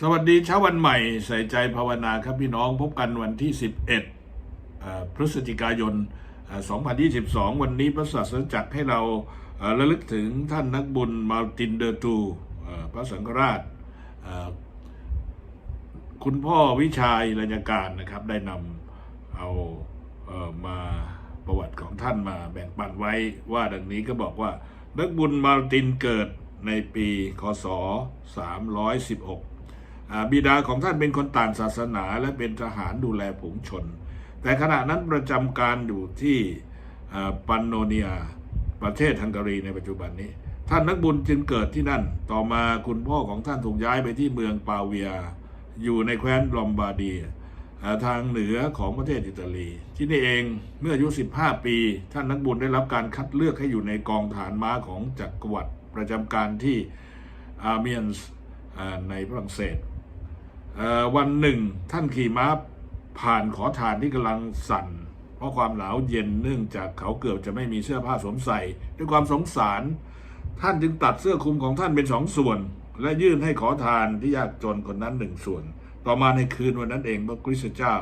สวัสดีเช้าวันใหม่ใส่ใจภาวนาครับพี่น้องพบกันวันที่ 11เอ่อพฤศจิกายนเอ่อ2022 วันนี้พระศาสนจักรให้เราระลึกถึงท่านนักบุญมาร์ตินเดอร์ตูพระสังฆราช คุณพ่อวิชัยรัญการนะครับ ได้นำเอาเอ่อมาประวัติของท่านมาแบ่งปันไว้ว่าดังนี้ก็บอกว่านักบุญมาร์ตินเกิดในปีคศ 316อ่า บิดาของท่านเป็นคนต่างศาสนาและเป็นทหารดูแลผงชน แต่ขณะนั้นประจำการอยู่ที่อ่าปันโนเนียประเทศฮังการีในปัจจุบันนี้ ท่านนักบุญจึงเกิดที่นั่น ต่อมาคุณพ่อของท่านถูกย้ายไปที่เมืองปาเวีย อยู่ในแคว้นลอมบาร์ดีทางเหนือของประเทศอิตาลี ที่นี่เองเมื่ออายุ 15 ปี ท่านนักบุญได้รับการคัดเลือกให้อยู่ในกองฐานม้าของจักรวรรดิประจำการที่อาร์เมียนส์ในฝรั่งเศส วันหนึ่งท่านขี่ม้าผ่านขอทานที่กำลังสั่น เพราะความหนาวเย็นเนื่องจากเขาเกือบจะไม่มีเสื้อผ้าสวมใส่ ด้วยความสงสาร ท่านจึงตัดเสื้อคลุมของท่านเป็นสองส่วน และยื่นให้ขอทานที่ยากจนคนนั้นหนึ่งส่วน ต่อมาในคืนวันนั้นเองพระคริสตเจ้า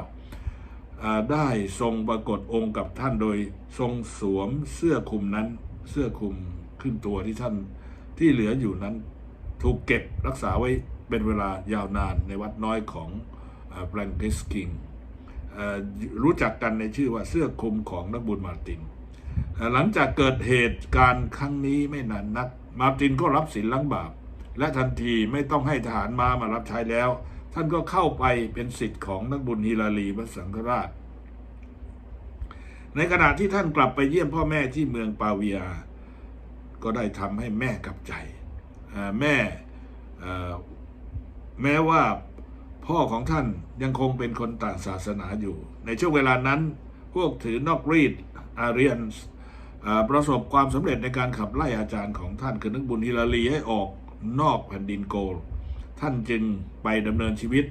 อ่าได้ทรงปรากฏองค์กับท่านโดยทรงสวมเสื้อคลุมนั้นเสื้อคลุมขึ้นตัวที่ท่านที่เหลืออยู่นั้น ถูกเก็บรักษาไว้ เป็นเวลายาวนานในวัดน้อยของแบรนเกสกิงรู้จักกันในชื่อว่าเสื้อคลุมของนักบุญมาติน หลังจากเกิดเหตุการณ์ครั้งนี้ไม่นานนัก มาตินก็รับศีลล้างบาป และทันทีไม่ต้องให้ทหารมามารับใช้แล้ว ท่านก็เข้าไปเป็นสิทธิ์ของนักบุญฮิลาลีพระสังฆราช ในขณะที่ท่านกลับไปเยี่ยมพ่อแม่ที่เมืองปาเวีย ก็ได้ทำให้แม่กลับใจ แม่ แม้ว่าพ่อของท่านยังคงเป็นคนต่างศาสนาอยู่ ในช่วงเวลานั้น พวกถือนอกรีดอาเรียนประสบความสำเร็จในการขับไล่อาจารย์ของท่านคือนักบุญฮิลาลีให้ออกนอกแผ่นดินโกลท่านจึงไปดำเนินชีวิต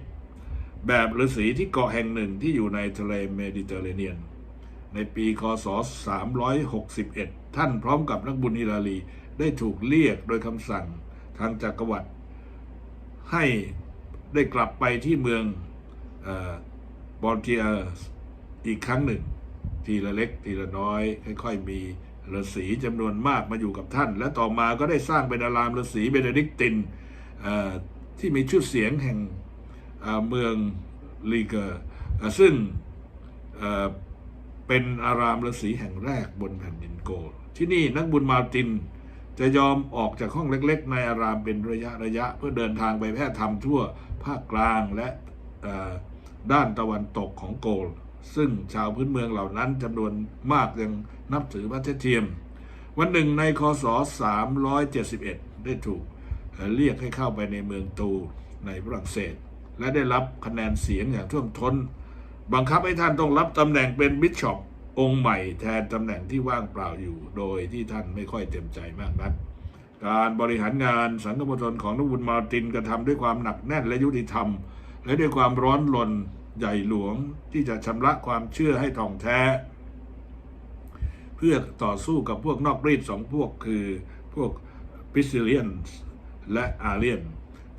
แบบฤาษีที่เกาะแห่งหนึ่งที่อยู่ในทะเลเมดิเตอร์เรเนียน ในปีคศ 361 ท่านพร้อมกับนักบุญฮิลาลีได้ถูกเรียกโดยคำสั่งทางจักรวรรดิให้ ได้กลับไปที่เมืองบอลเทียอีกครั้งหนึ่ง ทีละเล็กทีละน้อย ค่อยๆ มีฤาษีจำนวนมากมาอยู่กับท่าน และต่อมาก็ได้สร้างเป็นอารามฤาษีเบเนดิกตินที่มีชื่อเสียงแห่งเมืองลีเกอร์ซึ่งเป็นอารามฤาษีแห่งแรกบนแผ่นดินโกลที่นี่นักบุญมาติน จะยอมออกจากห้องเล็กๆ ในอารามเป็นระยะระยะ เพื่อเดินทางไปแพร่ธรรมทั่วภาคกลางและด้านตะวันตกของโกล ซึ่งชาวพื้นเมืองเหล่านั้นจำนวนมากยังนับถือพระเทเทียม วันหนึ่งในคศ 371 ได้ถูกเอ่อเรียกให้เข้าไปในเมืองตูในฝรั่งเศส และได้รับคะแนนเสียงอย่างท่วมท้น บังคับให้ท่านต้องรับตำแหน่งเป็นบิชอป องค์ใหม่แทนตำแหน่งที่ว่างเปล่าอยู่ โดยที่ท่านไม่ค่อยเต็มใจมากนัก การบริหารงานสังฆมณฑลของนกบุญมาร์ตินกระทำด้วยความหนักแน่นและยุติธรรม และด้วยความร้อนรนใหญ่หลวงที่จะชำระความเชื่อให้ท่องแท้ เพื่อต่อสู้กับพวกนอกรีดสองพวกคือพวกพิซิเลียนและอาเรียน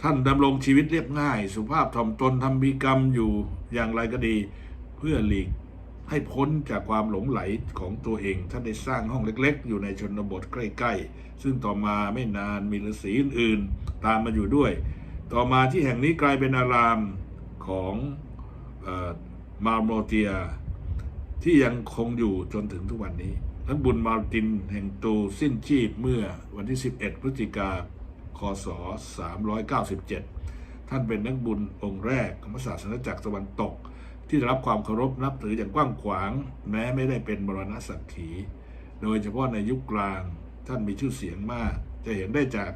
ท่านดำรงชีวิตเรียบง่าย สุภาพถ่อมตนทำพิกรรมอยู่อย่างไรก็ดี เพื่อหลีก ให้พ้นจากความหลงไหลของตัวเอง ท่านได้สร้างห้องเล็ก ๆ อยู่ในชนบทใกล้ ๆ ซึ่งต่อมาไม่นานมีฤาษีอื่นๆ ตามมาอยู่ด้วย ต่อมาที่แห่งนี้กลายเป็นอารามของมาร์โมเตีย ที่ยังคงอยู่จนถึงทุกวันนี้นักบุญมาตินแห่งตูสิ้นชีพเมื่อวันที่ 11 พฤศจิกาคศ 397 ท่านเป็นนักบุญองค์แรกของศาสนาจักรตะวันตก ที่ได้รับความเคารพนับถืออย่างกว้างขวาง แม้ไม่ได้เป็นมรณะสักขี โดยเฉพาะในยุคกลางท่านมีชื่อเสียงมาก จะเห็นได้จาก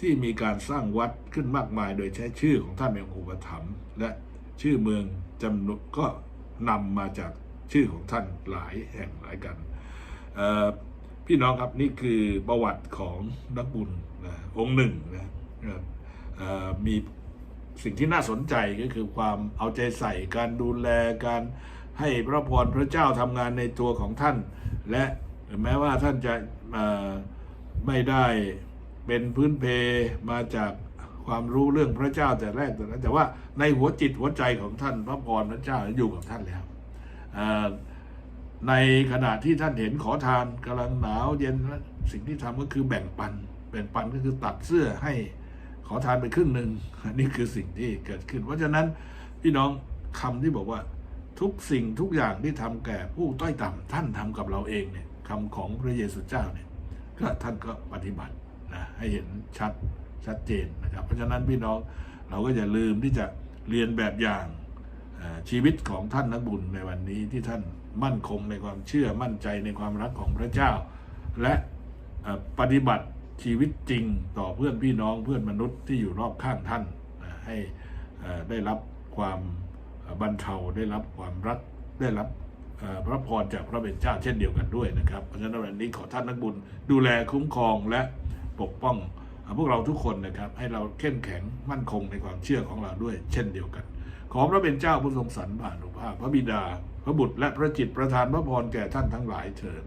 ที่มีการสร้างวัดขึ้นมากมาย โดยใช้ชื่อของท่านเป็นอุปถัมภ์และชื่อเมืองจำนวนก็นำมาจากชื่อของท่านหลายแห่งหลายกัน พี่น้องครับนี่คือประวัติของนักบุญนะองค์หนึ่งนะมี สิ่งที่น่าสนใจก็คือความเอาใจใส่การดูแลการให้พระพรพระเจ้าทำงานในตัวของท่าน และแม้ว่าท่านจะไม่ได้เป็นพื้นเพมาจากความรู้เรื่องพระเจ้าแต่แรกแต่นั้นแต่ว่าในหัวจิตหัวใจของท่านพระพรพระเจ้าอยู่กับท่านแล้วในขณะที่ท่านเห็นขอทานกำลังหนาวเย็นสิ่งที่ทำก็คือแบ่งปันแบ่งปันก็คือตัดเสื้อให้ ขอทานไปครึ่งหนึ่งนี่คือสิ่งที่เกิดขึ้น เพราะฉะนั้นพี่น้องคำที่บอกว่าทุกสิ่งทุกอย่างที่ทำแก่ผู้ต้อยต่ำท่านทำกับเราเองเนี่ยคำของพระเยซูเจ้าเนี่ยก็ท่านก็ปฏิบัตินะให้เห็นชัดชัดเจนนะครับเพราะฉะนั้นพี่น้องเราก็อย่าลืมที่จะเรียนแบบอย่างชีวิตของท่านนักบุญในวันนี้ที่ท่านมั่นคงในความเชื่อมั่นใจในความรักของพระเจ้า และปฏิบัติ ชีวิตจริงต่อเพื่อนพี่น้องเพื่อนมนุษย์ที่อยู่รอบข้างท่าน ให้ได้รับความบรรเทาได้รับความรักได้รับพระพรจากพระเป็นเจ้าเช่นเดียวกันด้วยนะครับเพราะฉะนั้นวันนี้ขอท่านนักบุญดูแลคุ้มครองและปกป้องพวกเราทุกคนนะครับ ให้เราเข้มแข็งมั่นคงในความเชื่อของเราด้วย เช่นเดียวกัน ขอพระเป็นเจ้าผู้ทรงสรรผ่านุภาพ พระบิดา พระบุตรและพระจิตประทานพระพรแก่ท่านทั้งหลายเถิด